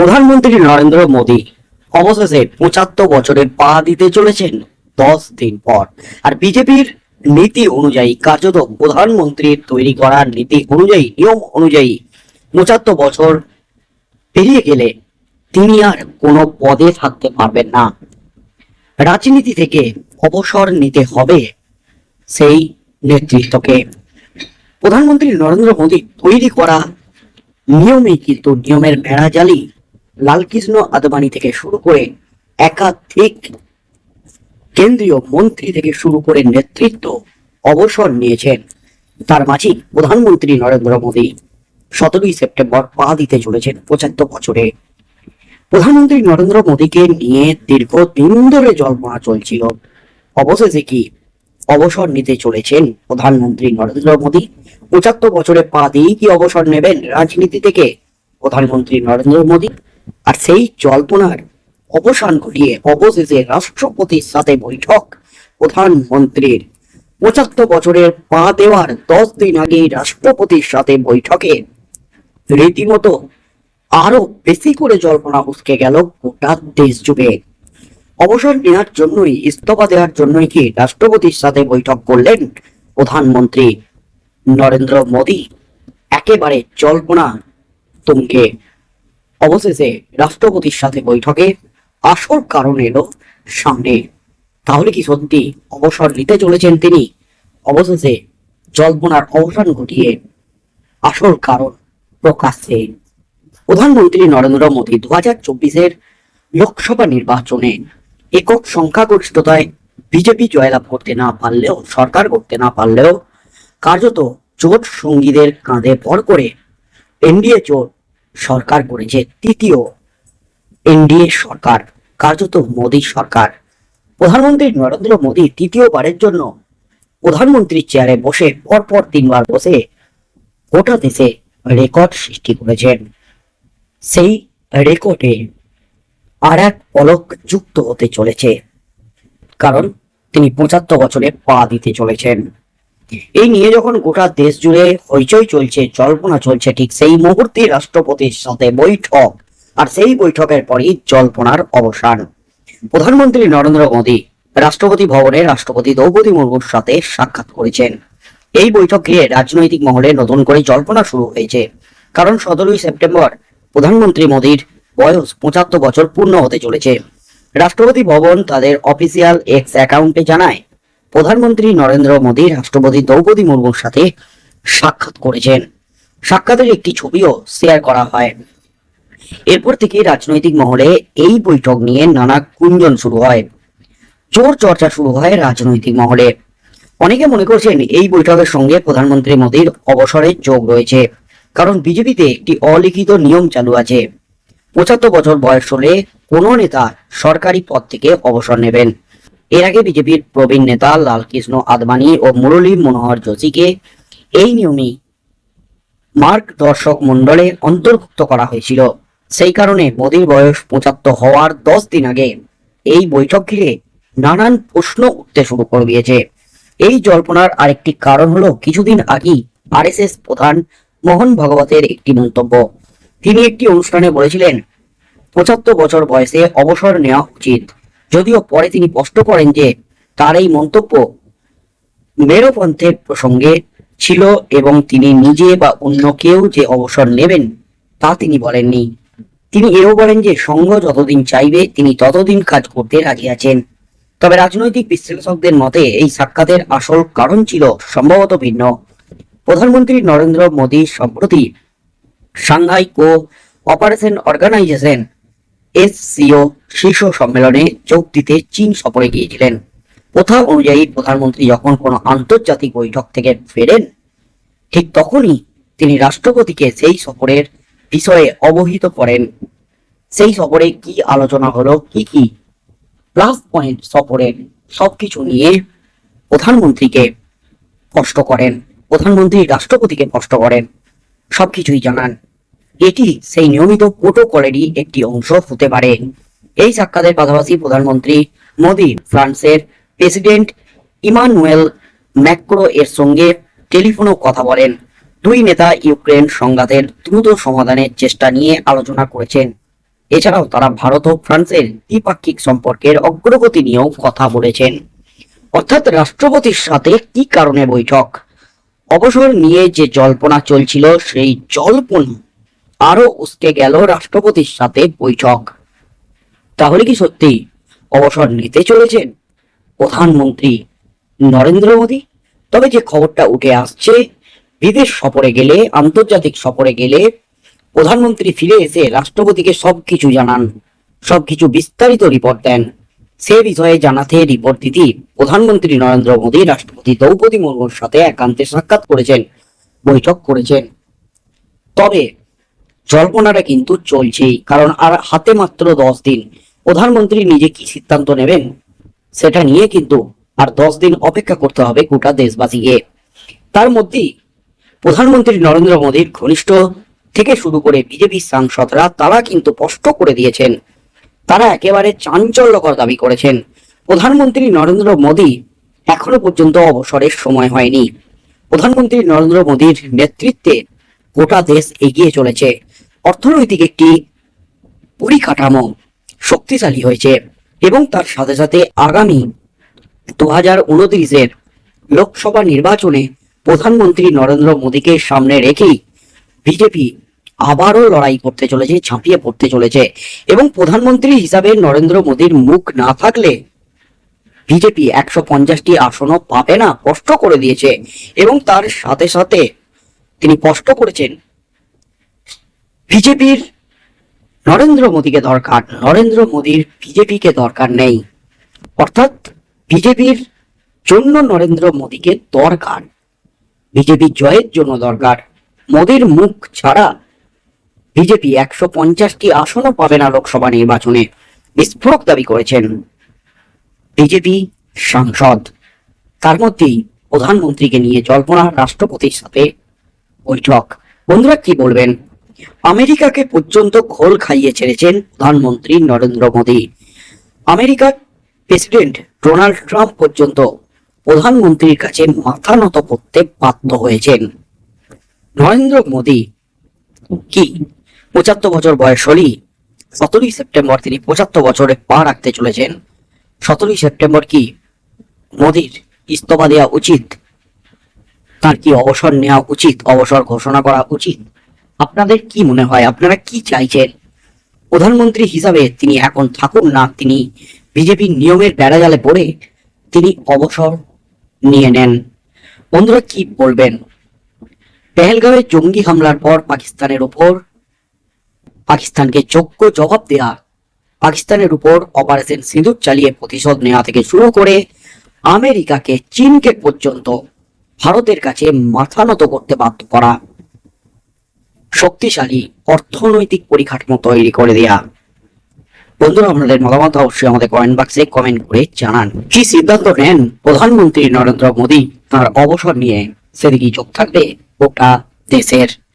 প্রধানমন্ত্রী নরেন্দ্র মোদী অবশেষে পঁচাত্তর বছরের পা দিতে চলেছেন দশ দিন পর। আর বিজেপির নীতি অনুযায়ী কার্যত প্রধানমন্ত্রীর তৈরি করা নীতি অনুযায়ী, নিয়ম অনুযায়ী পঁচাত্তর বছর পেরিয়ে গেলে তিনি আর কোনো পদে থাকতে পারবেন না। রাজনীতি থেকে অবসর নিতে হবে সেই নেতৃত্বকে। প্রধানমন্ত্রী নরেন্দ্র মোদী তৈরি করা নিয়মে কিন্তু নিয়মের বেড়াজালি লালকৃষ্ণ আদবানি থেকে শুরু করে একাধিক কেন্দ্রীয় মন্ত্রী থেকে শুরু করে নেতৃত্ব অবসর নিয়েছেন। তার মাঝেই প্রধানমন্ত্রী নরেন্দ্র মোদী সতেরোই সেপ্টেম্বর পা দিতে চলেছেন পঁচাত্তর বছরে। প্রধানমন্ত্রী নরেন্দ্র মোদীকে নিয়ে দীর্ঘ দিন ধরে জল্পনা চলছিল। অবশেষে কি অবসর নিতে চলেছেন প্রধানমন্ত্রী নরেন্দ্র মোদী? পঁচাত্তর বছরে পা দিয়েই কি অবসর নেবেন রাজনীতি থেকে প্রধানমন্ত্রী নরেন্দ্র মোদী? আর সেই জল্পনার অবসান ঘটিয়ে অবশেষে রাষ্ট্রপতির সাথে বৈঠক। প্রধানমন্ত্রীর পঁচাত্তর বছরের পা দেওয়ার দশ দিন আগেই রাষ্ট্রপতির সাথে বৈঠকে। রীতিমতো আরও বেশি করে জল্পনা উসকে গেল গোটা দেশ জুড়ে। অবসর নেওয়ার জন্যই, ইস্তফা দেওয়ার জন্যই কি রাষ্ট্রপতির সাথে বৈঠক করলেন প্রধানমন্ত্রী নরেন্দ্র মোদী? একেবারে জল্পনা তুমকে অবশেষে রাষ্ট্রপতির সাথে বৈঠকে আসল কারণ এলো সামনে। তাহলে কি সত্যি অবসর নিতে চলেছেন তিনি? অবশেষে জল্পনার অবসান ঘটিয়ে আসল কারণ প্রকাশ্যে। প্রধানমন্ত্রী নরেন্দ্র মোদী দু হাজার চব্বিশের লোকসভা নির্বাচনে একক সংখ্যাগরিষ্ঠতায় বিজেপি জয়লাভ করতে না পারলেও, সরকার করতে না পারলেও কার্যত জোট সঙ্গীদের কাঁধে ভর করে এনডিএ জোট সরকার করেছে। তৃতীয়, এনডিএ সরকার, কার্যত মোদী সরকার। প্রধানমন্ত্রী নরেন্দ্র মোদী তৃতীয়বারের জন্য প্রধানমন্ত্রীর চেয়ারে বসে পরপর তিনবার বসে গোটা দেশে রেকর্ড সৃষ্টি করেছেন। সেই রেকর্ডে আর এক পলক যুক্ত হতে চলেছে। কারণ তিনি পঁচাত্তর বছরে পা দিতে চলেছেন। এই নিয়ে যখন গোটা দেশ জুড়ে হইচই চলছে, জল্পনা চলছে, ঠিক সেই মুহূর্তে রাষ্ট্রপতির সাথে বৈঠক। আর সেই বৈঠকের পরই জল্পনার অবসান। প্রধানমন্ত্রী নরেন্দ্র মোদী রাষ্ট্রপতি ভবনে রাষ্ট্রপতি দ্রৌপদী মুর্মুর সাথে সাক্ষাৎ করেছেন। এই বৈঠক রাজনৈতিক মহলে নতুন করে জল্পনা শুরু হয়েছে। কারণ সতেরোই সেপ্টেম্বর প্রধানমন্ত্রী মোদীর বয়স পঁচাত্তর বছর পূর্ণ হতে চলেছে। রাষ্ট্রপতি ভবন তাদের অফিসিয়াল এক্স অ্যাকাউন্টে জানায় প্রধানমন্ত্রী নরেন্দ্র মোদী রাষ্ট্রপতি দ্রৌপদী মুর্মুর সাথে সাক্ষাৎ করেছেন। সাক্ষাতের একটি ছবিও শেয়ার করা হয়। এরপর থেকে রাজনৈতিক মহলে এই বৈঠক নিয়ে নানা গুঞ্জন শুরু হয়। জোর চর্চা শুরু হয় রাজনৈতিক মহলে। অনেকে মনে করছেন এই বৈঠকের সঙ্গে প্রধানমন্ত্রী মোদীর অবসরের যোগ রয়েছে, কারণ বিজেপিতে একটি অলিখিত নিয়ম চালু আছে। পঁচাত্তর বছর বয়স হলে কোনো নেতা সরকারি পদ থেকে অবসর নেবেন। এর আগে বিজেপির প্রবীণ নেতা লালকৃষ্ণ আদবানি ও মুরলী মনোহর যোশীকে এই মার্ক দর্শক মণ্ডলে অন্তর্ভুক্ত করা হয়েছিল। সেই কারণে মোদীর বয়স পঁচাত্তর হওয়ার দশ দিন আগে এই বৈঠক ঘিরে নানান প্রশ্ন উঠতে শুরু করে দিয়েছে। এই জল্পনার আরেকটি কারণ হলো কিছুদিন আগেই আরএসএস প্রধান মোহন ভগবতের একটি মন্তব্য। তিনি একটি অনুষ্ঠানে বলেছিলেন, পঁচাত্তর বছর বয়সে অবসর নেওয়া উচিত। যদিও পরে তিনি স্পষ্ট করেন যে তার এই মন্তব্য মেরুপন্থের প্রসঙ্গে ছিল এবং তিনি নিজে বা অন্য কেউ যে অবসর নেবেন তা তিনি বলেননি। তিনি এও বলেন যে সংঘ যতদিন চাইবে, তিনি ততদিন কাজ করতে রাজি আছেন। তবে রাজনৈতিক বিশ্লেষকদের মতে এই সাক্ষাতের আসল কারণ ছিল সম্ভবত ভিন্ন। প্রধানমন্ত্রী নরেন্দ্র মোদী সম্প্রতি Shanghai cooperation organisation SCO শীর্ষ সম্মেলনে যোগ দিতে চীন সফরে গিয়েছিলেন। প্রথা অনুযায়ী প্রধানমন্ত্রী যখন কোনো আন্তর্জাতিক বৈঠক থেকে ফেরেন, ঠিক তখনই তিনি রাষ্ট্রপতিকে সেই সফরের বিষয়ে অবহিত করেন। সেই সফরে কি আলোচনা হলো, কি কি প্লাস পয়েন্ট সফরের সবকিছু নিয়ে প্রধানমন্ত্রীকে কষ্ট করেন। প্রধানমন্ত্রী রাষ্ট্রপতিকে কষ্ট করেন। সবকিছুই জানান। এটি সেই নিয়মিত প্রোটোকলেরই একটি অংশ হতে পারে। এই সাক্ষাতের পাশাপাশি প্রধানমন্ত্রী মোদী ফ্রান্সের প্রেসিডেন্ট ইমানুয়েল ম্যাক্রো এর সঙ্গে টেলিফোনেও কথা বলেন। দুই নেতা ইউক্রেন সংঘাতের দ্রুত সমাধানের চেষ্টা নিয়ে আলোচনা করেছেন। এছাড়াও তারা ভারত ও ফ্রান্সের দ্বিপাক্ষিক সম্পর্কের অগ্রগতি নিয়েও কথা বলেছেন। অর্থাৎ রাষ্ট্রপতির সাথে কি কারণে বৈঠক? অবসর নিয়ে যে জল্পনা চলছিল, সেই জল্পনা আরও উস্কে গেল রাষ্ট্রপতির সাথে বৈঠক। তাহলে কি সত্যি অবসর নিতে চলেছেন? প্রধানমন্ত্রী নরেন্দ্র মোদী? তবে যে খবরটা উঠে আসছে, বিদেশ সফরে গেলে, আন্তর্জাতিক সফরে গেলে প্রধানমন্ত্রী ফিরে এসে রাষ্ট্রপতিকে সবকিছু জানান, সবকিছু বিস্তারিত রিপোর্ট দেন। সে বিষয়ে জানাতে রিপোর্ট দিতে প্রধানমন্ত্রী নরেন্দ্র মোদী রাষ্ট্রপতি দ্রৌপদী মুর্মুর সাথে একান্তে সাক্ষাৎ করেছেন, বৈঠক করেছেন। তবে জল্পনাটা কিন্তু চলছেই। কারণ আর হাতে মাত্র দশ দিন, প্রধানমন্ত্রী নিজে কি সিদ্ধান্ত নেবেন? সেটা নিয়ে কিন্তু আর দশ দিন অপেক্ষা করতে হবে গোটা দেশবাসীকে তার মধ্যেই প্রধানমন্ত্রী নরেন্দ্র মোদীর ঘনিষ্ঠ থেকে শুরু করে বিজেপি সাংসদরা, তারা কিন্তু স্পষ্ট করে দিয়েছেন, তারা একেবারে চাঞ্চল্যকর দাবি করেছেন। প্রধানমন্ত্রী নরেন্দ্র মোদী এখনও পর্যন্ত অবসরের সময় হয়নি। প্রধানমন্ত্রী নরেন্দ্র মোদীর নেতৃত্বে গোটা দেশ এগিয়ে চলেছে। অর্থনৈতিক একটি পরিকাঠামো শক্তিশালী হয়েছে এবং তার সাথে সাথে আগামী দু হাজার উনত্রিশের লোকসভা নির্বাচনে প্রধানমন্ত্রী নরেন্দ্র মোদীকে সামনে রেখেই বিজেপি আবারও লড়াই করতে চলেছে, ঝাঁপিয়ে পড়তে চলেছে এবং প্রধানমন্ত্রী হিসাবে নরেন্দ্র মোদীর মুখ না থাকলে বিজেপি একশো পঞ্চাশটি আসনও পাবে না স্পষ্ট করে দিয়েছে এবং তার সাথে সাথে তিনি স্পষ্ট করেছেন বিজেপির নরেন্দ্র মোদীকে দরকার, নরেন্দ্র মোদীর বিজেপিকে দরকার নেই। অর্থাৎ বিজেপির জন্য নরেন্দ্র মোদীকে দরকার, বিজেপি জয়ের জন্য দরকার। মোদীর মুখ ছাড়া বিজেপি একশো পঞ্চাশটি আসনও পাবে না লোকসভা নির্বাচনে, বিস্ফোরক দাবি করেছেন বিজেপি সাংসদ। তার মধ্যেই প্রধানমন্ত্রীকে নিয়ে জল্পনা রাষ্ট্রপতির সাথে বৈঠক। বন্ধুরা, কি বলবেন? আমেরিকাকে পর্যন্ত খোল খাইয়ে ছেড়েছেন প্রধানমন্ত্রী নরেন্দ্র মোদী। আমেরিকার প্রেসিডেন্ট ডোনাল্ড ট্রাম্প পর্যন্ত প্রধানমন্ত্রীর কাছে মাথা নত করতে বাধ্য হয়েছেন। নরেন্দ্র মোদী কি পঁচাত্তর বছর বয়স হলেই সতেরোই সেপ্টেম্বর তিনি পঁচাত্তর বছরে পা রাখতে চলেছেন। সতেরোই সেপ্টেম্বর কি মোদীর ইস্তফা দেওয়া উচিত? তার কি অবসর নেওয়া উচিত? অবসর ঘোষণা করা উচিত? আপনাদের কি মনে হয়? আপনারা কি চাইছেন? প্রধানমন্ত্রী হিসাবে তিনি এখন থাকুন না, তিনি বিজেপির নিয়মের বেড়াজালে পড়ে তিনি অবসর নিয়ে নেন। বন্ধুরা, কি বলবেন? পেহেলগাঁওয়ে জঙ্গি হামলার পর পাকিস্তানের উপর পাকিস্তানকে যোগ্য জবাব দেয়া, পাকিস্তানের উপর অপারেশন সিঁদুর চালিয়ে প্রতিশোধ নেওয়া থেকে শুরু করে আমেরিকাকে চীনকে পর্যন্ত ভারতের কাছে মাথা নত করতে বাধ্য করা। শক্তিশালী অর্থনৈতিক পরিকাঠামো তৈরি করে দেয়া। বন্ধুরা, আপনাদের মতামত অবশ্যই আমাদের কমেন্ট বাক্সে কমেন্ট করে জানান। কি সিদ্ধান্ত নেন প্রধানমন্ত্রী নরেন্দ্র মোদী? তার অবসর নিয়ে সেদিকেই চোখ থাকবে গোটা দেশের।